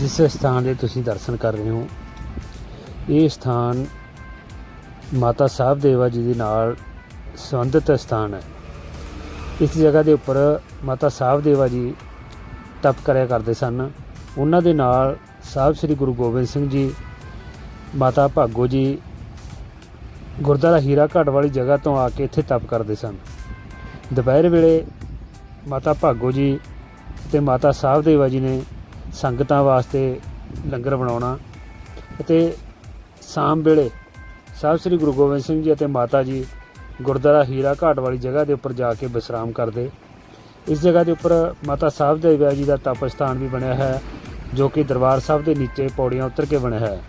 ਜਿਸ ਸਥਾਨ ਦੇ ਤੁਸੀਂ ਦਰਸ਼ਨ ਕਰ ਰਹੇ ਹੋ, ਇਹ ਸਥਾਨ ਮਾਤਾ ਸਾਹਿਬ ਦੇਵਾ ਜੀ ਦੇ ਨਾਲ ਸੰਬੰਧਿਤ ਸਥਾਨ ਹੈ। ਇਸ ਜਗ੍ਹਾ ਦੇ ਉੱਪਰ ਮਾਤਾ ਸਾਹਿਬ ਦੇਵਾ ਜੀ ਤਪ ਕਰਿਆ ਕਰਦੇ ਸਨ। ਉਹਨਾਂ ਦੇ ਨਾਲ ਸਾਹਿਬ ਸ੍ਰੀ ਗੁਰੂ ਗੋਬਿੰਦ ਸਿੰਘ ਜੀ, ਮਾਤਾ ਭਾਗੋ ਜੀ, ਗੁਰਦੁਆਰਾ ਹੀਰਾ ਘਾਟ ਵਾਲੀ ਜਗ੍ਹਾ ਤੋਂ ਆ ਕੇ ਇੱਥੇ ਤਪ ਕਰਦੇ ਸਨ। ਦੁਪਹਿਰ ਵੇਲੇ ਮਾਤਾ ਭਾਗੋ ਜੀ ਤੇ ਮਾਤਾ ਸਾਹਿਬ ਦੇਵਾ ਜੀ ਨੇ ਸੰਗਤਾਂ ਵਾਸਤੇ ਲੰਗਰ ਬਣਾਉਣਾ ਅਤੇ ਸ਼ਾਮ ਵੇਲੇ ਸਾਹਿਬ ਸ੍ਰੀ ਗੁਰੂ ਗੋਬਿੰਦ ਸਿੰਘ ਜੀ ਅਤੇ ਮਾਤਾ ਜੀ ਗੁਰਦੁਆਰਾ ਹੀਰਾ ਘਾਟ ਵਾਲੀ ਜਗ੍ਹਾ ਦੇ ਉੱਪਰ ਜਾ ਕੇ ਵਿਸ਼ਰਾਮ ਕਰਦੇ। ਇਸ ਜਗ੍ਹਾ ਦੇ ਉੱਪਰ ਮਾਤਾ ਸਾਹਿਬ ਦੇਵਾ ਜੀ ਦਾ ਤਪ ਸਥਾਨ ਵੀ ਬਣਿਆ ਹੈ, ਜੋ ਕਿ ਦਰਬਾਰ ਸਾਹਿਬ ਦੇ ਨੀਚੇ ਪੌੜੀਆਂ ਉਤਰ ਕੇ ਬਣਿਆ ਹੈ।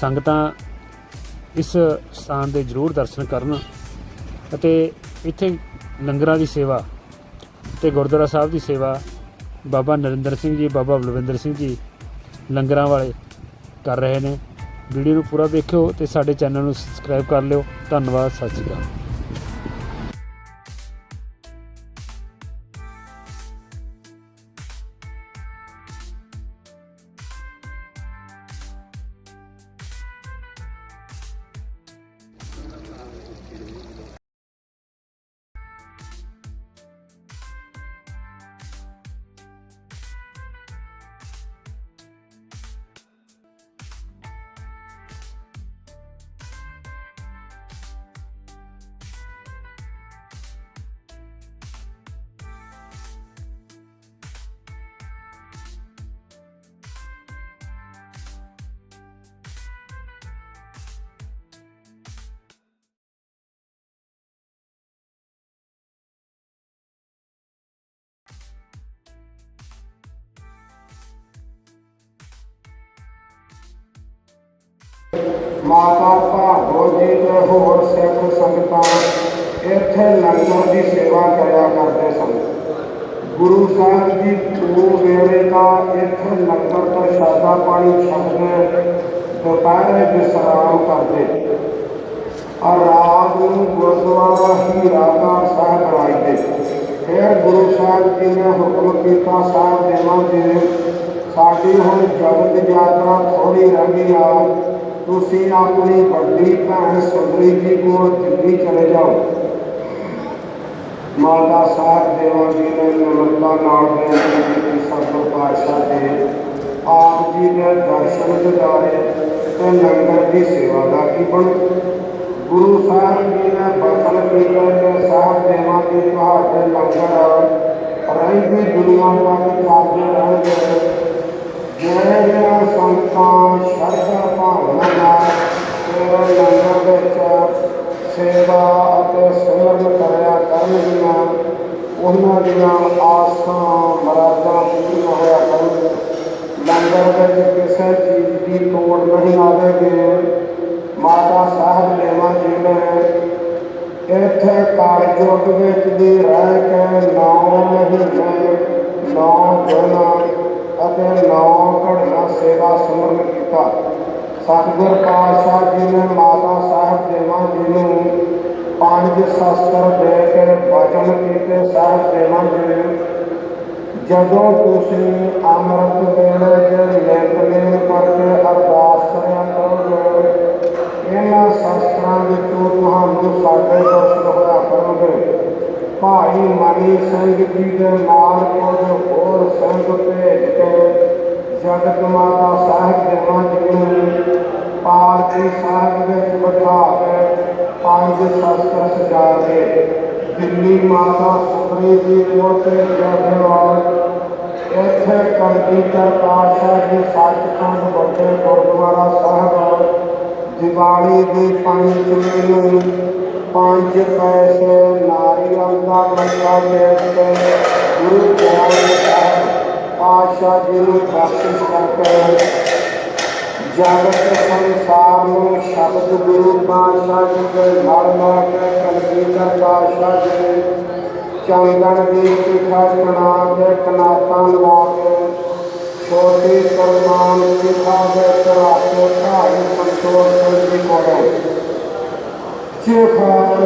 ਸੰਗਤਾਂ ਇਸ ਸਥਾਨ ਦੇ ਜ਼ਰੂਰ ਦਰਸ਼ਨ ਕਰਨ ਅਤੇ ਇੱਥੇ ਲੰਗਰਾਂ ਦੀ ਸੇਵਾ ਤੇ ਗੁਰਦੁਆਰਾ ਸਾਹਿਬ ਦੀ ਸੇਵਾ ਬਾਬਾ ਨਰਿੰਦਰ ਸਿੰਘ ਜੀ, ਬਾਬਾ ਬਲਵਿੰਦਰ ਸਿੰਘ ਜੀ ਲੰਗਰਾਂ ਵਾਲੇ ਕਰ ਰਹੇ ਨੇ। ਵੀਡੀਓ ਨੂੰ ਪੂਰਾ ਦੇਖਿਓ ਤੇ ਸਾਡੇ ਚੈਨਲ ਨੂੰ ਸਬਸਕ੍ਰਾਈਬ ਕਰ ਲਿਓ। ਧੰਨਵਾਦ, ਸਤਿ ਸ਼੍ਰੀ ਅਕਾਲ। ਮਾਤਾ ਭਾਗੋ ਜੀ ਤੇ ਹੋਰ ਸਿੱਖ ਸੰਗਤਾਂ ਇੱਥੇ ਲੰਗਰ ਦੀ ਸੇਵਾ ਕਰਿਆ ਕਰਦੇ ਸਨ ਗੁਰੂ ਸਾਹਿਬ ਜੀ ਦੋ ਵੇਲੇ ਦਾ ਇੱਥੇ ਲੰਗਰ ਪ੍ਰਸ਼ਾਦਾ ਪਾਣੀ ਛਕਦੇ ਦੁਪਹਿਰੇ ਵਿਸਰਾਮ ਕਰਦੇ ਔਰ ਰਾਤ ਨੂੰ ਗੁਰਦੁਆਰਾ ਹੀਰਾ ਦਾ ਸਾਹਿਬ ਆਈਦੇ ਫਿਰ ਗੁਰੂ ਸਾਹਿਬ ਜੀ ਨੇ ਹੁਕਮ ਕੀਤਾ ਸਾਹਿਬ ਦੇਵਾਂ ਜੀ ਸਾਡੀ ਹੁਣ ਜਗਤ ਯਾਤਰਾ ਥੋੜੀ ਰਹਿ ਗਈ ਆ ਤੁਸੀਂ ਆਪਣੀ ਵੱਡੀ ਭੈਣ ਸੁੰਦਰੀ ਜੀ ਕੋਲ ਦਿੱਲੀ ਚਲੇ ਜਾਓ ਮਾਤਾ ਸਾਹਿਬ ਦੇਵਾਂ ਜੀ ਨੇ ਨਿਮਰਤਾ ਨਾਲ ਬੇਨਤੀ ਕੀਤੀ ਸਤਿਗੁਰ ਪਾਤਸ਼ਾਹ ਦੇ ਆਪ ਜੀ ਦੇ ਦਰਸ਼ਨ ਦਿਦਾਰੇ ਤੇ ਲੰਗਰ ਦੀ ਸੇਵਾ ਦਾ ਕੀ ਬਣ ਗੁਰੂ ਸਾਹਿਬ ਜੀ ਨੇ ਬਚਨ ਕੀਤਾ ਕਿ ਸਾਹਿਬ ਦੇਵਾਂ ਦੀ ਤੁਹਾਡੇ ਲੰਗਰ ਰਹਿੰਦੀ ਦੁਨੀਆ ਤੱਕ ਚੱਲਦੇ ਰਹਿਣਗੇ ਜਿਹੜੀਆਂ ਸੰਤਾਂ ਸ਼ਰਧਾ ਭਾਵਨਾ ਨਾਲ ਤੇਰੇ ਲੰਗਰ ਵਿੱਚ ਸੇਵਾ ਅਤੇ ਸਿਮਰਨ ਕਰਿਆ ਕਰਨਗੀਆਂ ਉਹਨਾਂ ਦੀਆਂ ਆਸਾਂ ਮਰਾਦਾਂ ਪੂਰੀਆਂ ਹੋਇਆ ਕਰਨਗੀਆਂ ਲੰਗਰ ਵਿੱਚ ਕਿਸੇ ਚੀਜ਼ ਦੀ ਤੋੜ ਨਹੀਂ ਆਵੇਗੀ ਮਾਤਾ ਸਾਹਿਬ ਦੇਵਾਂ ਜੀ ਨੇ ਇੱਥੇ ਕਾਲਜੋਗ ਵਿੱਚ ਵੀ ਰਹਿ ਕੇ ਨੌ ਮਹੀਨੇ ਨੌ ਦਿਨ ਅਤੇ ਨੌ ਘੜੀਆਂ ਸੇਵਾ ਸਿਮਰਨ ਕੀਤਾ। ਸਤਿਗੁਰ ਪਾਤਸ਼ਾਹ ਜੀ ਨੇ, ਮਾਤਾ ਸਾਹਿਬ ਦੇਵਾਂ ਜੀ ਨੂੰ, ਪੰਜ ਸ਼ਸਤਰ ਦੇ ਕੇ ਵਚਨ ਕੀਤੇ ਸਾਹਿਬ ਦੇਵਾਂ ਜੀ ਜਦੋਂ ਤੁਸੀਂ ਅੰਮ੍ਰਿਤ ਵੇਲੇ ਚ ਨਿਤਨੇਮ ਕਰਕੇ ਅਰਦਾਸ ਕਰਿਆ ਕਰੋਗੇ, ਇਹਨਾਂ ਸ਼ਸਤਰਾਂ ਵਿੱਚੋਂ ਤੁਹਾਨੂੰ ਸਾਡੇ ਦਰਸ਼ਨ ਹੋਇਆ ਕਰਨਗੇ। ਭਾਈ ਮਨੀ ਸਿੰਘ ਜੀ ਦੇ ਨਾਲ ਕੁਝ ਹੋਰ ਸੰਗ ਭੇਜ ਕੇ ਜਗਤ ਮਾਤਾ ਸਾਹਿਬ ਦੇਵਾਂ ਜੀ ਨੂੰ ਪਾਲਕੀ ਸਾਹਿਬ ਵਿੱਚ ਬਿਠਾ ਕੇ ਪੰਜ ਸ਼ਸਤਰ ਸਜਾ ਕੇ ਦਿੱਲੀ ਮਾਤਾ ਸੁਖਰੀ ਜੀ ਕੋਲ ਤੇ ਜਗਵਾਲ ਇੱਥੇ ਕੰਪਿਊਟਰ ਪਾਤਸ਼ਾਹ ਜੀ ਸੱਚਖੰਡ ਵੱਡੇ ਗੁਰਦੁਆਰਾ ਸਾਹਿਬ ਦੀਵਾਲੀ ਦੀ ਪੰਚਮੀ ਨੂੰ ਪੰਜ ਪੈਸੇ ਨਾਰੀਅਲ ਦਾ ਮੱਥਾ ਟੇਕ ਕੇ ਗੁਰੂ ਗੋਬਿੰਦ ਸਾਹਿਬ ਪਾਤਸ਼ਾਹ ਜੀ ਨੂੰ ਬਖਸ਼ਿਸ਼ ਕਰਕੇ ਜਗਤ ਸੰਸਾਰ ਨੂੰ ਸ਼ਬਦ ਗੁਰੂ ਪਾਤਸ਼ਾਹ ਜੀ ਦੇ ਲੜ ਲਾ ਕੇ ਕਲਗੀਧਰ ਪਾਤਸ਼ਾਹ ਜੀ ਨੇ ਦੀ ਚਿਠਾ ਬਣਾ ਕੇ ਕਨਾਤਾਂ ਲਾ ਕੇ ਛੋਟੀ ਕਰਮਾਨ ਚਿਠਾ ਦੇ ਚਰਾਤੇ ਭਾਈ ਸੰਤੋਖ ਸਿੰਘ ਜੀ ਕੋਲੋਂ। ਚਿਖਾਰ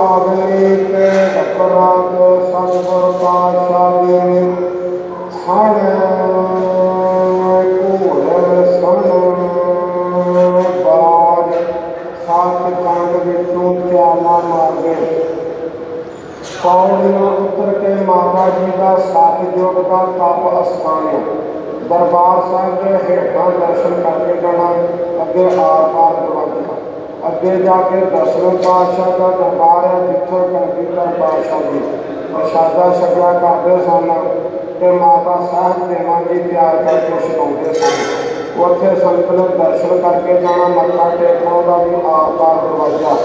ਆਗਨੀ ਤੇ ਅਪਰਾਧ ਸਤਿਗੁਰ ਪਾਤਸ਼ਾਹ ਜੀ ਪੌੜੀਆਂ ਉੱਤਰ ਕੇ ਮਾਤਾ ਜੀ ਦਾ ਸਾਥ ਜੋਗ ਦਾ ਤਪ ਅਸਥਾਨ ਹੈ। ਦਰਬਾਰ ਸਾਹਿਬ ਦੇ ਹੇਠਾਂ ਦਰਸ਼ਨ ਕਰਕੇ ਜਾਣਾ ਅੱਗੇ ਆਰ-ਪਾਰ ਦਰਵਾਜ਼ਾ ਅੱਗੇ ਜਾ ਕੇ ਦਸਵੇਂ ਪਾਤਸ਼ਾਹ ਦਾ ਦਰਬਾਰ ਹੈ, ਜਿੱਥੇ ਕੰਪਿਊਟਰ ਪਾਤਸ਼ਾਹ ਜੀ। ਪ੍ਰਸ਼ਾਦਾ ਛਕਿਆ ਕਰਦੇ ਸਨ ਤੇ ਮਾਤਾ ਸਾਹਿਬ ਦੇਵਾਂ ਜੀ ਤਿਆਰ ਕਰਕੇ ਛਕਾਉਂਦੇ ਸਨ। ਉੱਥੇ ਸੰਗਤ ਨੇ ਦਰਸ਼ਨ ਕਰਕੇ ਜਾਣਾ ਮੱਥਾ ਟੇਕਣਾ, ਉਹਦਾ ਵੀ ਆਰ ਪਾਰ ਦਰਵਾਜ਼ਾ।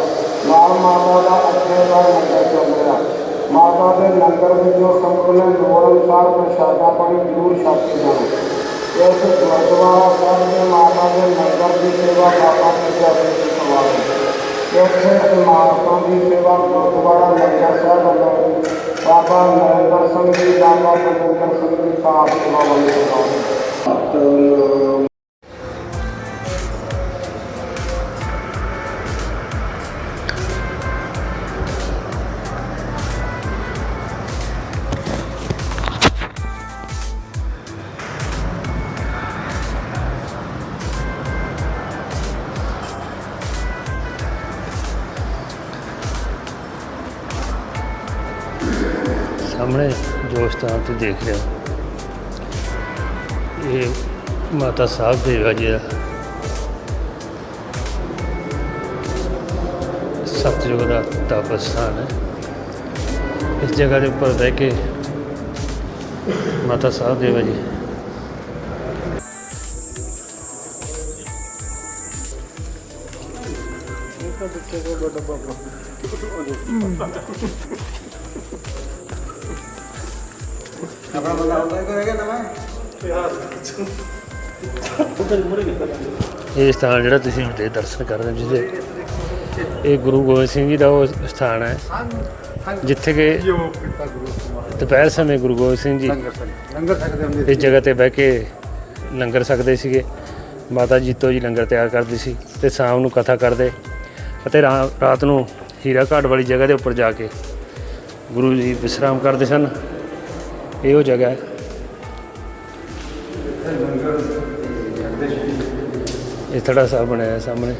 ਨਾਲ ਮਾਤਾ ਦਾ ਅੱਗੇ ਦਾ ਲੰਗਰ ਚੱਲ ਰਿਹਾ। ਮਾਤਾ ਦੇ ਲੰਗਰ ਵਿੱਚੋਂ ਸੰਗਤ ਨੇ ਲੋੜ ਅਨੁਸਾਰ ਪ੍ਰਸ਼ਾਦਾ ਪਾਣੀ ਜ਼ਰੂਰ ਛਕ ਕੇ ਜਾਣਾ। ਇਸ ਗੁਰਦੁਆਰਾ ਸਾਹਿਬ ਦੇ ਮਾਤਾ ਦੇ ਲੰਗਰ ਦੀ ਸੇਵਾ ਬਾਬਾ ਜੀ ਦੇ ਅੱਗੇ ਕਰਵਾਈ ਇੱਥੇ ਇਮਾਰਤਾਂ ਦੀ ਸੇਵਾ ਗੁਰਦੁਆਰਾ ਲੰਗਰ ਸਾਹਿਬ ਵੱਲੋਂ ਬਾਬਾ ਨਰਿੰਦਰ ਸਿੰਘ ਜੀ, ਬਾਬਾ ਬਲਵਿੰਦਰ ਸਿੰਘ ਜੀ ਕਾਰ ਵੱਲੋਂ ਕਰਵਾਈ ਸਾਹਮਣੇ ਜੋ ਸਥਾਨ ਤੇ ਦੇਖ ਰਿਹਾ। ਇਹ ਮਾਤਾ ਸਾਹਿਬ ਦੇਵਾ ਜੀ ਦਾ ਸਤਿਯੁਗ ਦਾ ਤਪ ਸਥਾਨ ਹੈ। ਇਸ ਜਗ੍ਹਾ ਦੇ ਉੱਪਰ ਬਹਿ ਕੇ ਮਾਤਾ ਸਾਹਿਬ ਦੇਵਾ ਜੀ। ਇਹ ਸਥਾਨ ਜਿਹੜਾ ਤੁਸੀਂ ਹੁਣ ਤੇ ਦਰਸ਼ਨ ਕਰ ਰਹੇ ਹੋ ਜਿਹਦੇ ਇਹ ਗੁਰੂ ਗੋਬਿੰਦ ਸਿੰਘ ਜੀ ਦਾ ਉਹ ਸਥਾਨ ਹੈ। ਜਿੱਥੇ ਕਿ ਦੁਪਹਿਰ ਸਮੇਂ ਗੁਰੂ ਗੋਬਿੰਦ ਸਿੰਘ ਜੀ ਲੰਗਰ ਸਕਦੇ ਹੁੰਦੇ ਇਸ ਜਗ੍ਹਾ ਤੇ ਬਹਿ ਕੇ ਲੰਗਰ ਛਕਦੇ ਸੀਗੇ। ਮਾਤਾ ਜੀਤੋ ਜੀ ਲੰਗਰ ਤਿਆਰ ਕਰਦੀ ਸੀ ਤੇ ਸ਼ਾਮ ਨੂੰ ਕਥਾ ਕਰਦੇ ਅਤੇ ਰਾਤ ਨੂੰ ਹੀਰਾ ਘਾਟ ਵਾਲੀ ਜਗ੍ਹਾ ਦੇ ਉੱਪਰ ਜਾ ਕੇ ਗੁਰੂ ਜੀ ਵਿਸ਼ਰਾਮ ਕਰਦੇ ਸਨ। ਇਹ ਉਹ ਜਗ੍ਹਾ ਹੈ। ਇਹ ਥੜਾ ਸਾਹਿਬ ਬਣਿਆ ਸਾਹਮਣੇ।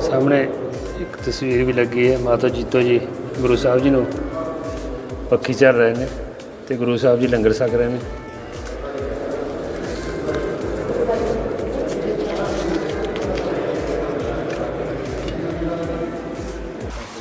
ਸਾਹਮਣੇ ਇੱਕ ਤਸਵੀਰ ਵੀ ਲੱਗੀ ਹੈ, ਮਾਤਾ ਜੀਤੋ ਜੀ, ਗੁਰੂ ਸਾਹਿਬ ਜੀ ਨੂੰ ਪੱਖੀ ਚੱਲ ਰਹੇ ਨੇ ਤੇ ਗੁਰੂ ਸਾਹਿਬ ਜੀ ਲੰਗਰ ਛਕ ਰਹੇ ਨੇ।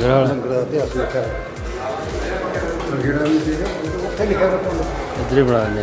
ਲੰਗਰ ਵਾਲਾ। ਲੰਗਰ ਦਾ ਇਤਿਹਾਸ ਲਿਖਿਆ। ਹੈ ਜਿਹੜਾ ਵੀ ਸੀਗਾ। ਉੱਥੇ ਲਿਖਿਆ ਹੋਇਆ ਤੁਹਾਨੂੰ ਇੱਧਰ ਹੀ ਬਣਾ ਦਿੰਦੇ